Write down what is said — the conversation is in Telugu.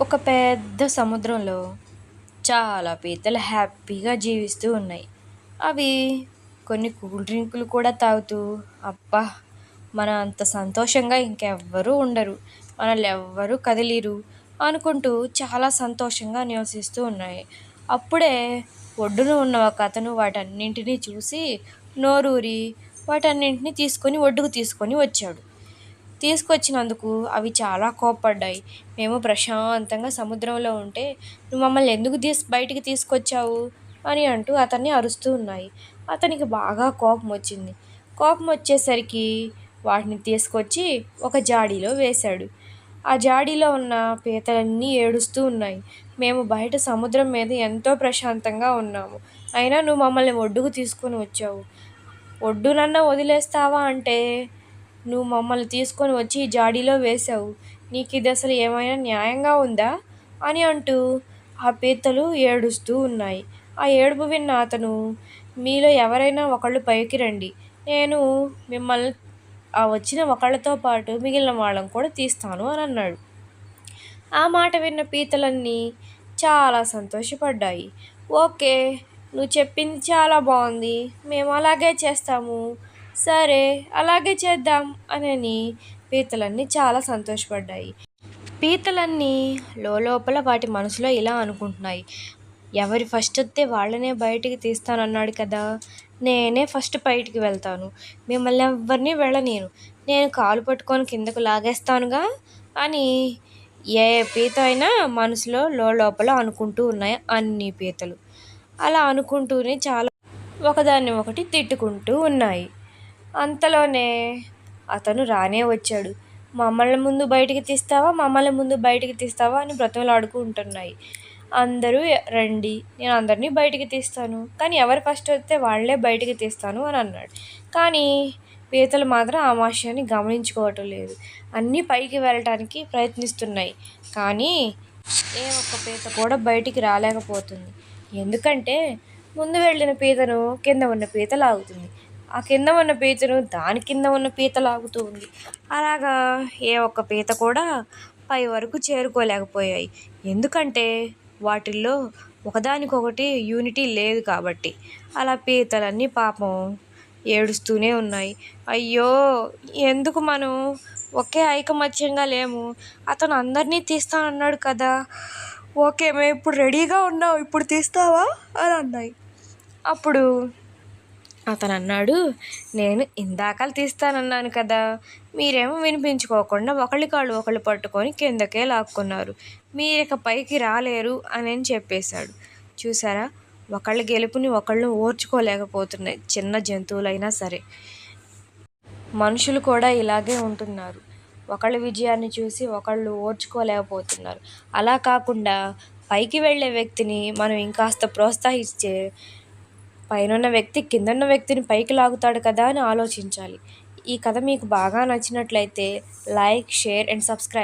ఒక పెద్ద సముద్రంలో చాలా పీతలు హ్యాపీగా జీవిస్తూ ఉన్నాయి. అవి కొన్ని కూల్ డ్రింకులు కూడా తాగుతూ అబ్బా మన అంత సంతోషంగా ఇంకెవ్వరూ ఉండరు మనల్ని ఎవ్వరూ కదిలిరు అనుకుంటూ చాలా సంతోషంగా నివసిస్తూ ఉన్నాయి. అప్పుడే ఒడ్డున ఉన్న ఒక అతను వాటన్నింటినీ చూసి నోరూరి వాటన్నింటినీ తీసుకొని ఒడ్డుకు తీసుకొని వచ్చాడు. తీసుకొచ్చినందుకు అవి చాలా కోప్పడ్డాయి. మేము ప్రశాంతంగా సముద్రంలో ఉంటే నువ్వు మమ్మల్ని ఎందుకు తీసి బయటికి తీసుకొచ్చావు? అని అంటూ అతన్ని అరుస్తూ ఉన్నాయి. అతనికి బాగా కోపం వచ్చింది. కోపం వచ్చేసరికి వాటిని తీసుకొచ్చి ఒక జాడీలో వేశాడు. ఆ జాడీలో ఉన్న పీతలన్నీ ఏడుస్తూ ఉన్నాయి. మేము బయట సముద్రం మీద ఎంతో ప్రశాంతంగా ఉన్నాము. అయినా నువ్వు మమ్మల్ని ఒడ్డుకు తీసుకొని వచ్చావు. ఒడ్డునన్నా వదిలేస్తావా అంటే నువ్వు మమ్మల్ని తీసుకొని వచ్చి ఈ జాడీలో వేశావు. నీకు ఇది అసలు ఏమైనా న్యాయంగా ఉందా? అని అంటూ ఆ పీతలు ఏడుస్తూ ఉన్నాయి. ఆ ఏడుపు విన్న అతను మీలో ఎవరైనా ఒకళ్ళు పైకి రండి. నేను మిమ్మల్ని ఆ వచ్చిన ఒకళ్ళతో పాటు మిగిలిన వాళ్ళని కూడా తీస్తాను అని అన్నాడు. ఆ మాట విన్న పీతలన్నీ చాలా సంతోషపడ్డాయి. ఓకే నువ్వు చెప్పింది చాలా బాగుంది. మేము అలాగే చేస్తాము. సరే అలాగే చేద్దాం అని పీతలన్నీ చాలా సంతోషపడ్డాయి. పీతలన్నీ లోపల వాటి మనసులో ఇలా అనుకుంటున్నాయి. ఎవరి ఫస్ట్ వస్తే వాళ్ళనే బయటికి తీస్తానన్నాడు కదా. నేనే ఫస్ట్ బయటికి వెళ్తాను. మిమ్మల్ని ఎవరిని వెళ్ళనేను నేను కాలు పట్టుకొని కిందకు లాగేస్తానుగా అని ఏ పీత అయినా మనసులో లోపల అనుకుంటూ ఉన్నాయి అన్ని పీతలు. అలా అనుకుంటూనే చాలా ఒకదాన్ని ఒకటి తిట్టుకుంటూ ఉన్నాయి. అంతలోనే అతను రానే వచ్చాడు. మమ్మల్ని ముందు బయటికి తీస్తావా? మమ్మల్ని ముందు బయటికి తీస్తావా? అని బ్రతిమలాడుకుంటున్నాయి అందరూ రండి నేను అందరినీ బయటికి తీస్తాను. కానీ ఎవరు ఫస్ట్ వస్తే వాళ్ళే బయటికి తీస్తాను అని అన్నాడు. కానీ పీతలు మాత్రం ఆ మాషాన్ని గమనించుకోవటం లేదు. అన్నీ పైకి వెళ్ళటానికి ప్రయత్నిస్తున్నాయి. కానీ ఏ ఒక్క పీత కూడా బయటికి రాలేకపోతుంది. ఎందుకంటే ముందు వెళ్ళిన పీతను కింద ఉన్న పీత లాగుతుంది. ఆ కింద ఉన్న పీతను దాని కింద ఉన్న పీత లాగుతూ ఉంది. అలాగా ఏ ఒక్క పీత కూడా పై వరకు చేరుకోలేకపోయాయి. ఎందుకంటే వాటిల్లో ఒకదానికొకటి యూనిటీ లేదు కాబట్టి. అలా పీతలన్నీ పాపం ఏడుస్తూనే ఉన్నాయి. అయ్యో! ఎందుకు మనం ఒకే ఐకమత్యంగా లేము? అతను అందరినీ తీస్తానన్నాడు కదా. ఓకే మేము ఇప్పుడు రెడీగా ఉన్నాం. ఇప్పుడు తీస్తావా? అని అన్నాయి. అప్పుడు అతను అన్నాడు నేను ఇందాకలు తీస్తానన్నాను కదా మీరేమో వినిపించుకోకుండా ఒకళ్ళ కాళ్ళు ఒకళ్ళు పట్టుకొని కిందకే లాక్కున్నారు. మీరు ఇక పైకి రాలేరు అని చెప్పేశాడు. చూసారా ఒకళ్ళ గెలుపుని ఒకళ్ళు ఓర్చుకోలేకపోతున్నాయి చిన్న జంతువులైనా సరే. మనుషులు కూడా ఇలాగే ఉంటున్నారు. ఒకళ్ళ విజయాన్ని చూసి ఒకళ్ళు ఓర్చుకోలేకపోతున్నారు. అలా కాకుండా పైకి వెళ్ళే వ్యక్తిని మనం ఇంకాస్త ప్రోత్సహిస్తే పైనున్న వ్యక్తి కిందన్న వ్యక్తిని పైకి లాగుతాడు కదా అని ఆలోచించాలి. ఈ కథ మీకు బాగా నచ్చినట్లయితే లైక్ షేర్ అండ్ సబ్స్క్రైబ్.